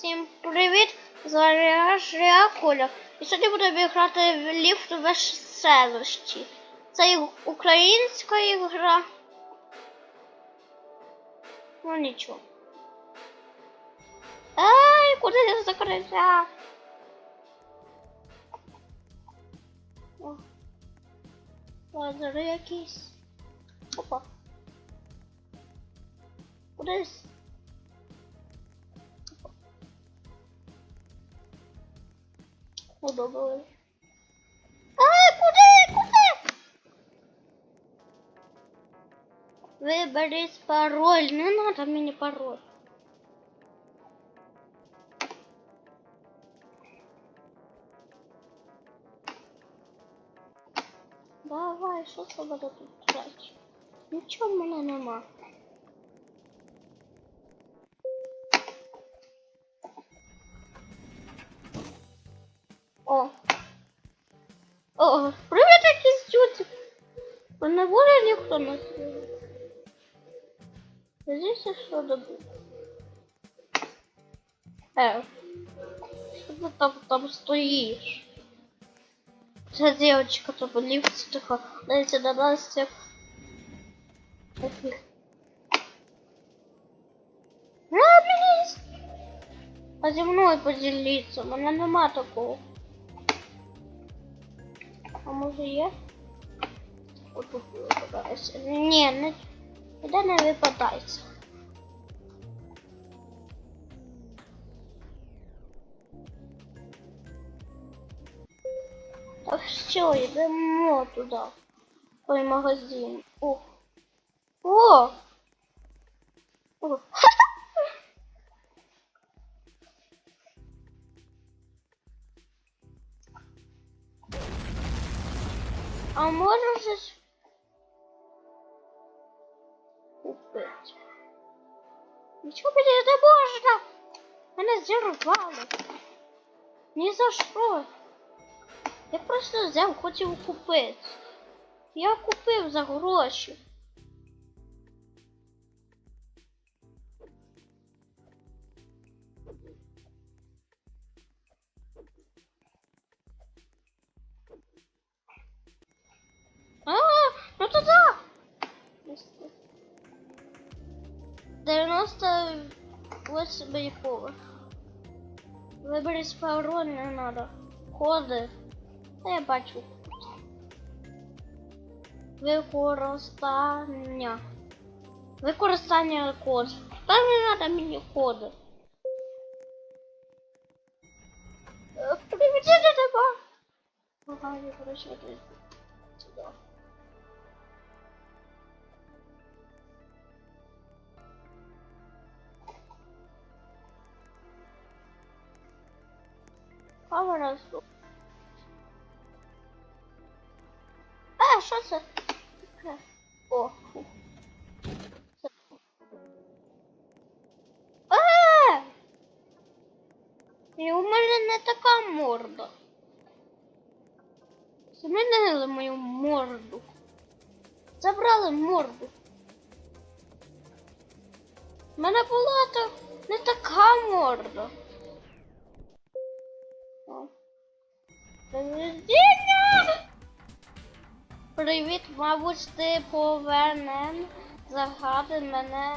Всім привіт! Зараз я Коля. І сьогодні будемо грати в ліфт в селищі. Це українська ігра. Ну нічого. Ай, куди я закрився? О, лазери якісь. Опа. Кудись. Подобалось. А, куди? Куди? Виберіть пароль. Не надо мені пароль. Давай, що це буде тут трачу? Нічого в мене нема. О. О, привіт, якийсь чути. Не буде ніхто на світі. Здесь що добути? Е, що ти там, там стоїш? Ця девочка то в лифте тихо. Дайте до нас. Офиг. А, зі мною поділіться, мене нема такого. А може є? От тут випадається. Ні, не, ніде не випадається. Так все, йдемо туди. в Той магазин. О! О! О! А Мене зірвали. Ні за що. Я просто взяв, хотів купити. Я купив за гроші. А, ну то да. 98 поверх. Виберіть пароль, не надо. Коди. Та я бачу. Використання. Використання код. Та не надо мені коди. Приведи до тебе. Ага, я короче вот сюда. Забрали морду. У мене була та не така морда. О. Привіт, мабуть, ти повинен загадати мене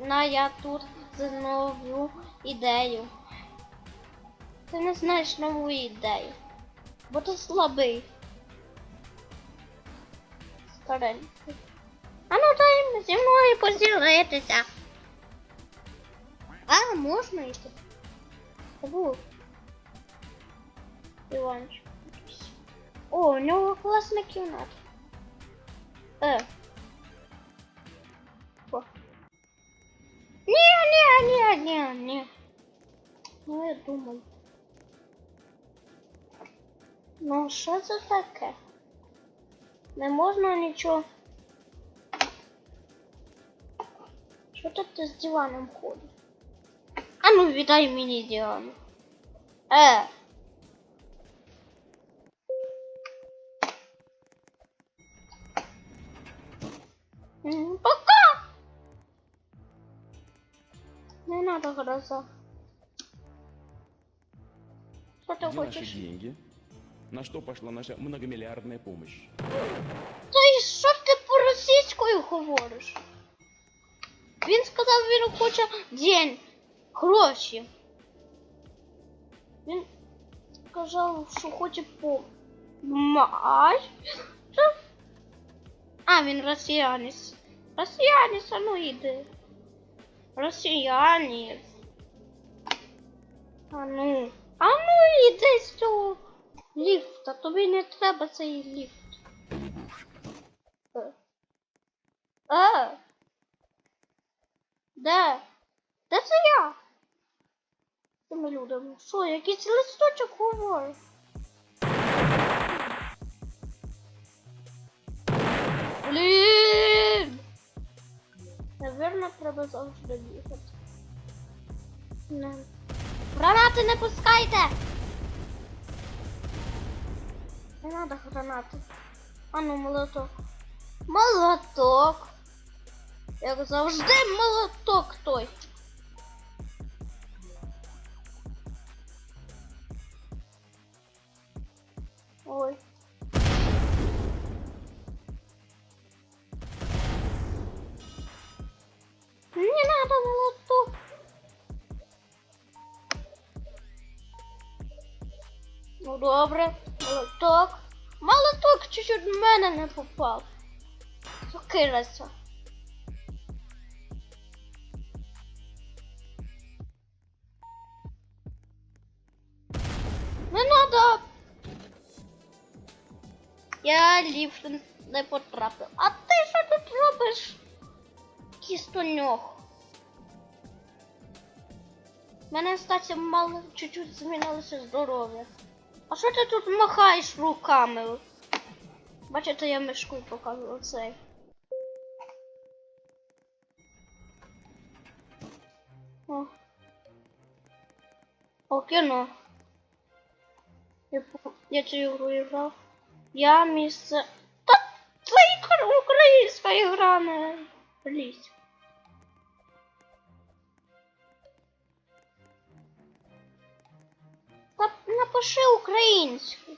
на я тут з нову ідею. Ти не знаєш нову ідею, бо ти слабий. Старенький. А ну дай зі мною поділитися. А, можна йти? Забув. Іванчик. О, у нього класна кімната. Е. О. Ні, ні, ні, ні, ні. Ну, я думаю. Ну, що це таке? Не можна нічого. Що тут ти з диваном ходиш? А ну віддай мені диван. Е. М, Пока! Не надо гроза. Що ти Где наши хочеш? деньги? На что пошла наша многомиллиардная помощь? Та й що ти по-російською говориш? Він сказав, він хоче день, гроші. Він сказав, що хоче по май. Що? А, він росіянець. Росіянець, а ну йди. Росіянець. А ну. А ну йди з цього Ліфта. Тобі не треба цей ліфт. Е. Е. Де? Де це я? Цими людьми. Що, якийсь листочок говорить? Блін! Наверно, треба завжди бігати. Не. Гранати не пускайте! Не надо гранати. А ну, молоток. Молоток. Як завжди молоток той. Ой. Не надо молоток. Ну добре, мене не попав. Сокирася. Не надо. Я ліфт не потрапив. А ти що тут робиш? Кістоньох. У мене, кстати, мало чуть-чуть змінилося здоров'я. А що ти тут махаєш руками? Бачите, я мишкою показую цей. О. О, кіно. Я, я цю ігру грав. Я місце. Та це ігра- українська ігра не лізь. Та напиши українську.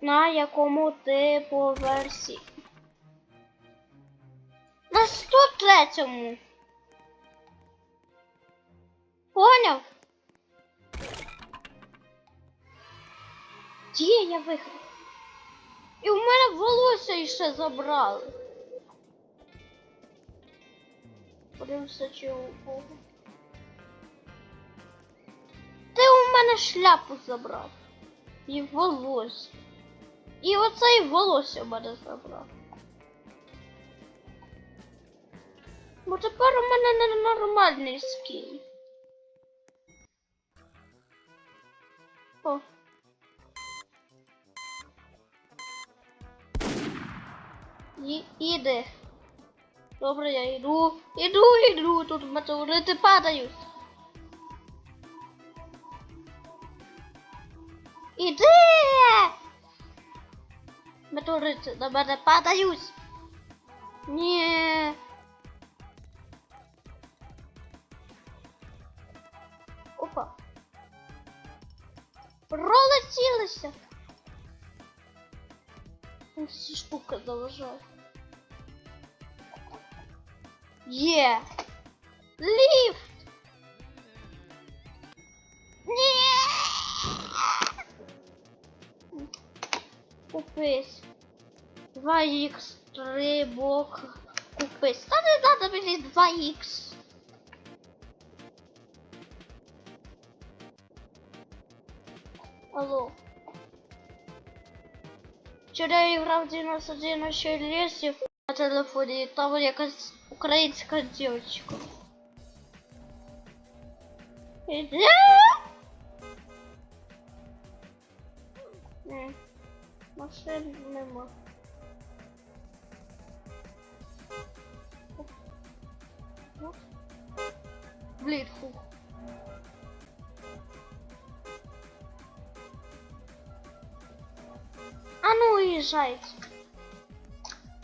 На якому ти по версії? На 103-му. Поняв? Є, я виграв. І у мене волосся ще забрали. Подивимося, чи у кого. Ти у мене шляпу забрав. І волосся. І оцей волосся у мене забрав. Бо тепер у мене ненормальний скін. О. І, іде. Добре, я йду. Іду, іду. Тут метеорити падають. Іди! Метеорити на мене падають. Ні. Опа. Пролетілися. Ось Всі штуки заважають. Є. Ліфт. Ні. Купись. 2х, 3 бок. Купись. Та не надо мені 2х. Алло. Вчора я грав 91 ще лісів на телефоні, і там якась українська дівчинка. Іде? Машин нема. Блін, фу. А ну уїжджайте.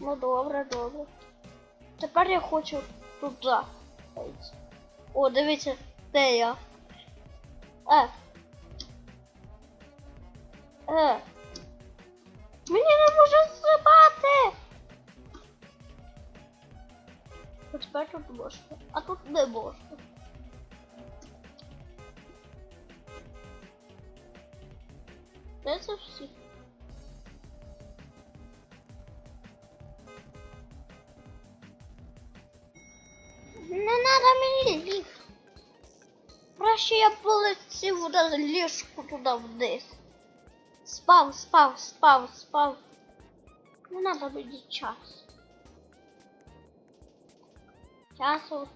Ну добре, добре. Тепер я хочу туди. О, дивіться, Де я? Е. Е. Мені не може стрибати. Тепер тут можна, а тут не можна. Де це всі? Не надо мені ліфт. Краще я полетів на ліжку туди вниз. Спав, спав, спав, спав. Не надо мені час. Часу.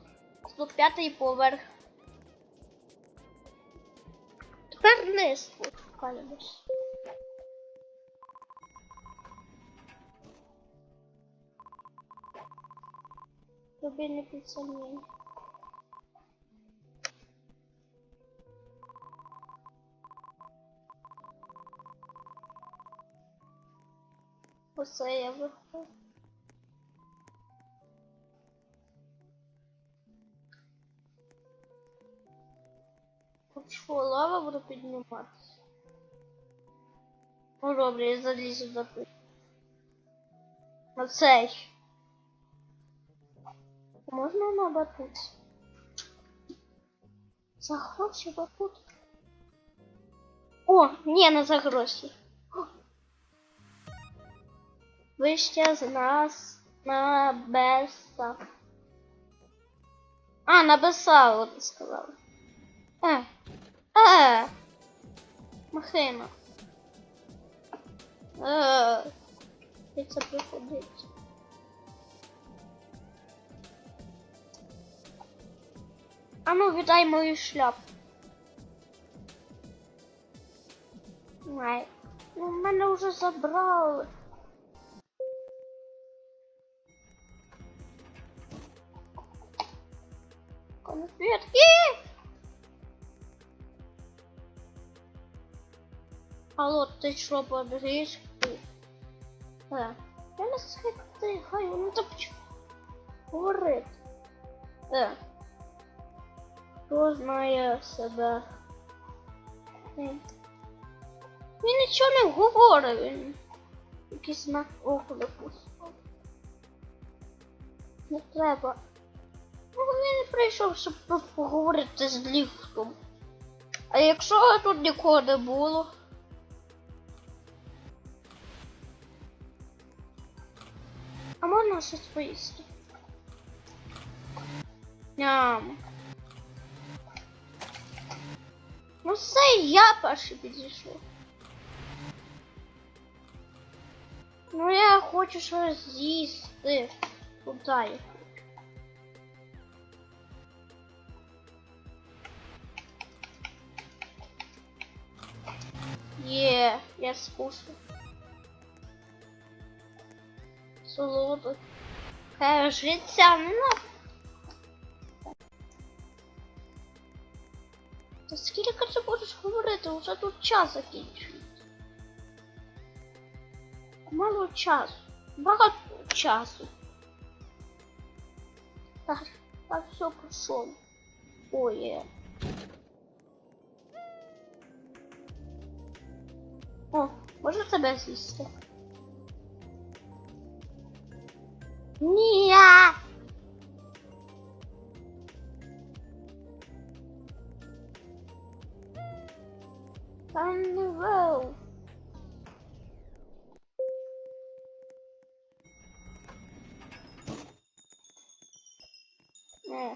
105 поверх. Тепер вниз спускаємось. Тобі не під сумнів. Оце я виходжу. Що, лава буде підніматися? Ну добре, я залізу до тут. Оцей. Можна на батут? За гроші батут? О, не за гроші. О! Вище з нас на Беса. А, на Беса, от сказала. Е, е, махина. Е, це приходить? А ну, віддай мою шляпу. Ай, ну мене вже забрали. Конфетки! Алло, ти що подріж? Е, я не схити, хай воно там говорить. Е. Хто знає себе? Ей. Він нічого не говорить, він якийсь на око. Не треба. Ну, він не прийшов, щоб поговорити з ліфтом. А якщо тут нікого не було? А можна щось поїсти? Ням. Ну все, я перший підійшов. Ну я хочу щось з'їсти. Куди я хочу? Є, я скушаю. Солодок. Хай життя надо. Та скільки ти будеш говорити? Уже тут час закінчується. Мало часу. Багато часу. Так, так все пройшов. Ой. є. О, можна тебе з'їсти? Mia! On the road. Yeah.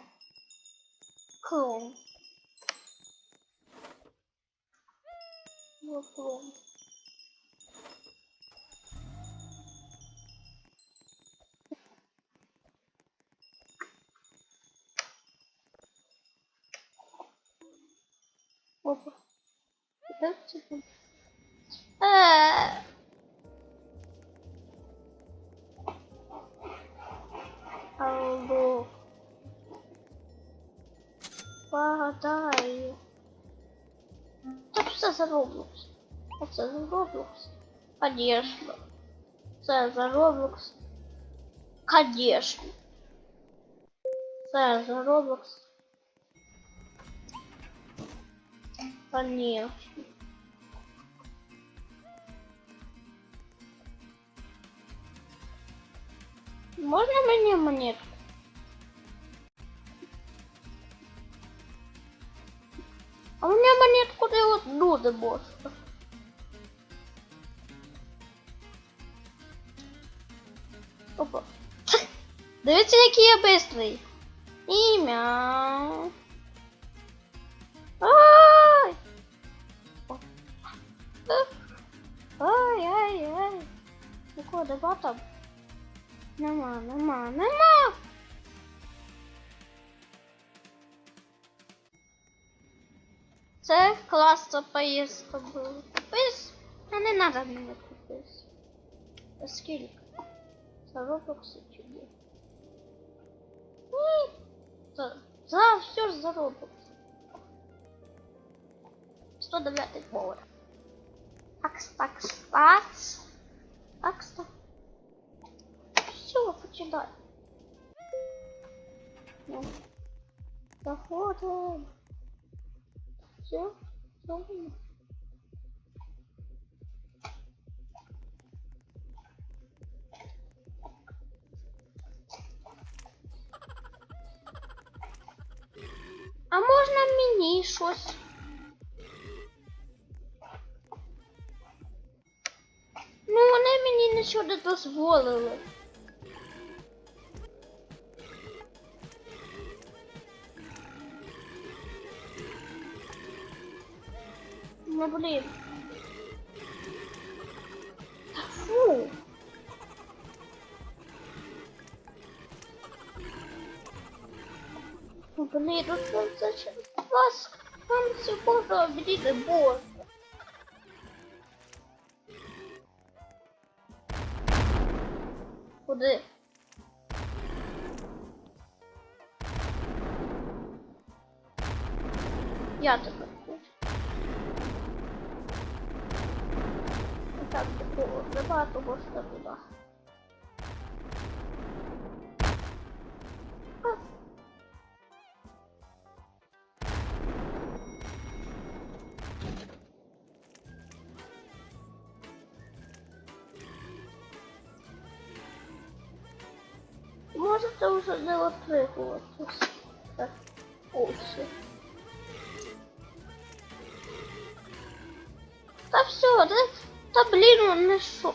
Cool. опа. Да, типа. А. Алло. Подай. Тут все за Роблокс. Все за Роблокс. Конечно. Все за Роблокс. Конечно. Все за Роблокс. Конечно. Можно мне монетку? А у меня монетку не одну не можна. Опа. Дивіться, який я бистрий. Ай, ай, ай. Нікого нема там? Нема, нема, нема. Це класна поїздка була. Купись? А не надо мені купись. А скільки? За робокси чи ні? За, за все ж за робокси. 109 доларів. Такс, такс, такс. Такс, такс. Все, починай. Ну. Заходим. Все, заходим. А можна мені щось? Ну, вони мені нічого не дозволили. Ну, блін. Та Фу. Ну, ну це зачем вас там всього мені не можна. Куди? Я тепер хочу. Так, такого небагато можна туди. А. вже не отримуватись. Так, ось. Та все, да? Та блін, вони що?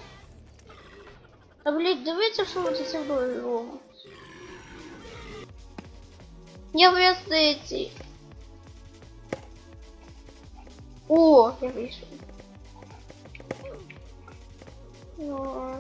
Та блін, дивіться, що вони зі мною роблять. Я в в'язниці. О, я вийшов. О.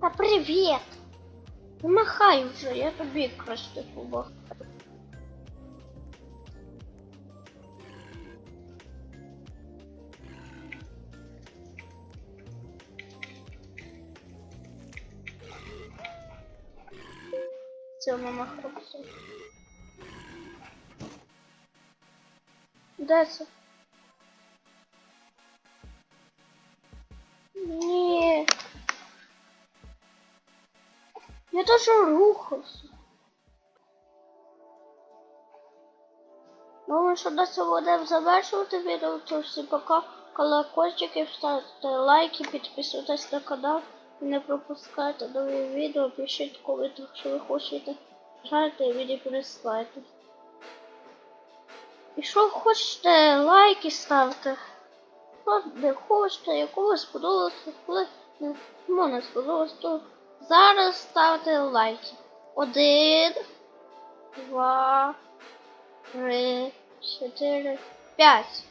Та привіт! Не махай вже, я тобі краще помахаю. Все, намахався. Де це? Тоже рухався. Думаю, що цього будемо завершувати відео, то всім пока. Колокольчики, ставте лайки, підписуйтесь на канал. Не пропускайте нові відео, пишіть в коментах, що ви хочете. Жарте і мені прислайте. І що хочете, лайки ставте. Що не хочете, якого сподобалося, коли не сподобалося, то зараз ставте лайки. Один, два, три, чотири, п'ять.